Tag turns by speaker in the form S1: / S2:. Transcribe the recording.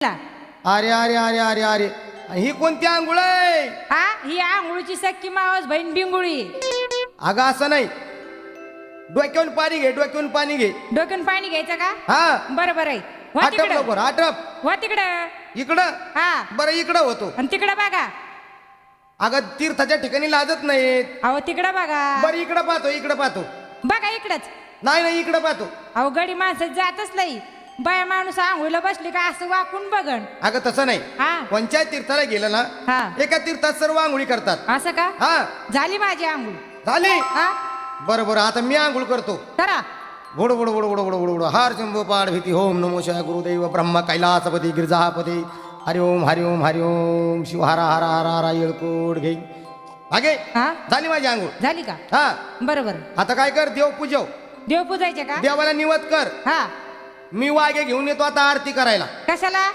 S1: अरे अरे अरे अरे अरे. ही कोणती आंघोळ आहे?
S2: हा ही आंघोळीची सक्की मावस बहीण बिंगुळी.
S1: अगं असं नाही. डोक्यावरून पाणी घे डोक्यावरून पाणी घे.
S2: डोक्यात पाणी घ्यायचं का?
S1: हा.
S2: बरं बरं आहे. वा
S1: आटप
S2: तिकडं.
S1: लवकर आटप.
S2: वा तिकडं.
S1: इकडं?
S2: हा.
S1: बरं इकडं होतो.
S2: आणि तिकडं बघा.
S1: अगं तीर्थाच्या ठिकाणी लाजत नाहीत.
S2: अहो तिकडं बघा.
S1: बरं इकडं पाहतो इकडं पाहतो.
S2: बघा इकडंच.
S1: नाही नाही इकडं पाहतो.
S2: अहो गडी माणसं जातच नाही. बाया माणूस आंघोळीला बसली का असं वाकून बघण
S1: अगं तसं नाही.
S2: हा.
S1: कोणत्या तीर्थाला गेलं ना
S2: हा.
S1: एका तीर्थात सर्व आंघोळी करतात.
S2: असं का?
S1: हा.
S2: झाली माझी आंघोळ.
S1: झाली?
S2: हा.
S1: बरं बरं आता मी आंघोळ करतो.
S2: करा.
S1: बुड बुड बुड बुड बुड बुड. बुड हार शंभू पाड भीती होम नमो शिवाय गुरुदैव ब्रह्मा कैलासपती गिरिजापती. हरि ओम हरि ओम हरि ओम. शिव हरा हरा हरा हरा येळकोड घे. मागे
S2: हा.
S1: झाली माझी आंघोळ.
S2: झाली का?
S1: हा.
S2: बरोबर
S1: आता काय कर देव पूजव
S2: देव पूजायचे का?
S1: देवाला निवत कर.
S2: हा.
S1: मी वागे घेऊन येतो आता आरती करायला.
S2: कशाला?